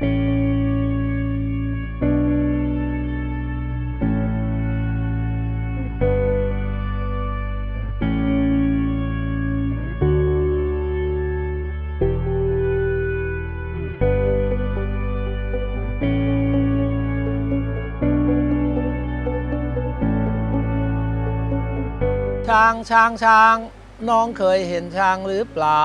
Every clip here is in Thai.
ช้างช้างช้าง น้องเคยเห็นช้างหรือเปล่า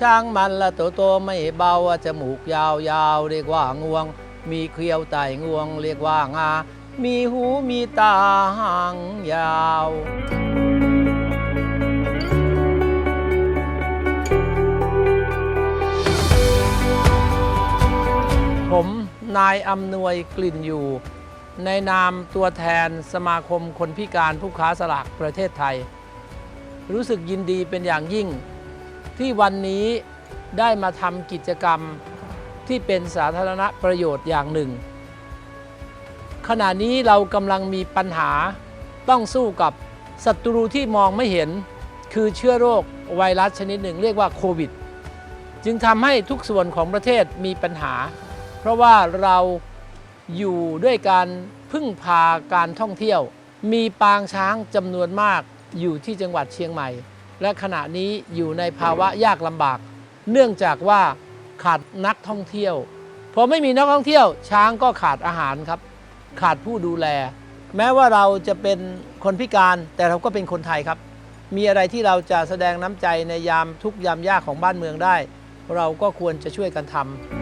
ช้างมันละตัวโตไม่เบาอะจมูกยาวยาวเรียกว่างวง มีเขียวไตงวง เรียกว่างา มีหูมีตาหางยาวผมนายอำนวยกลิ่นอยู่ ในนามตัวแทนสมาคมคนพิการผู้ค้าสลากประเทศไทย รู้สึกยินดีเป็นอย่างยิ่ง ที่วันนี้ได้มาทำกิจกรรมที่เป็นสาธารณประโยชน์อย่างหนึ่ง ขณะนี้เรากำลังมีปัญหาต้องสู้กับศัตรูที่มองไม่เห็น คือเชื้อโรคไวรัสชนิดหนึ่งเรียกว่าโควิด จึงทำให้ทุกส่วนของประเทศมีปัญหา เพราะว่าเราอยู่ด้วยการพึ่งพาการท่องเที่ยว มีปางช้างจำนวนมากอยู่ที่จังหวัดเชียงใหม่ และขณะนี้อยู่ในภาวะยากลำบาก เนื่องจากว่าขาดนักท่องเที่ยวพอไม่มีนักท่องเที่ยว ช้างก็ขาดอาหารครับ ขาดผู้ดูแล แม้ว่าเราจะเป็นคนพิการแต่เราก็เป็นคนไทยครับ มีอะไรที่เราจะแสดงน้ำใจในยามทุกยามยากของบ้านเมืองได้ เราก็ควรจะช่วยกันทำ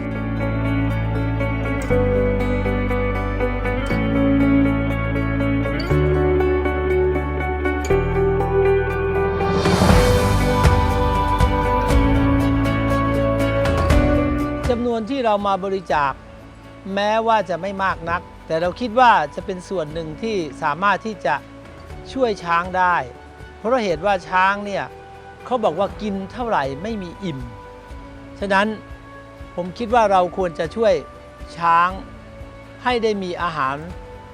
จำนวนที่เรามาบริจาค แม้ว่าจะไม่มากนัก แต่เราคิดว่าจะเป็นส่วนหนึ่งที่สามารถที่จะช่วยช้างได้ เพราะเหตุว่าช้างเนี่ยเขาบอกว่ากินเท่าไหร่ไม่มีอิ่ม ฉะนั้นผมคิดว่าเราควรจะช่วยช้างให้ได้มีอาหาร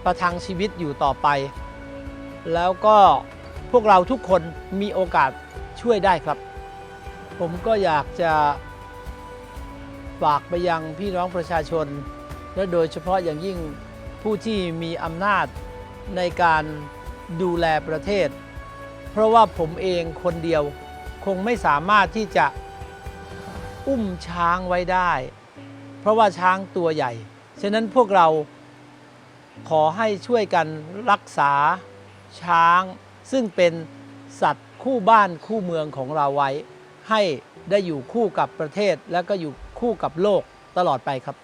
ประทังชีวิตอยู่ต่อไป แล้วก็พวกเราทุกคนมีโอกาสช่วยได้ครับ ผมก็อยากจะ ฝากไปยังพี่น้องประชาชน และโดยเฉพาะอย่างยิ่งผู้ที่มีอำนาจในการดูแลประเทศ เพราะว่าผมเองคนเดียวคงไม่สามารถที่จะอุ้มช้างไว้ได้ เพราะว่าช้างตัวใหญ่ ฉะนั้นพวกเราขอให้ช่วยกันรักษาช้าง ซึ่งเป็นสัตว์คู่บ้านคู่เมืองของเราไว้ ให้ได้อยู่คู่กับประเทศและก็อยู่ คู่กับโลกตลอดไปครับ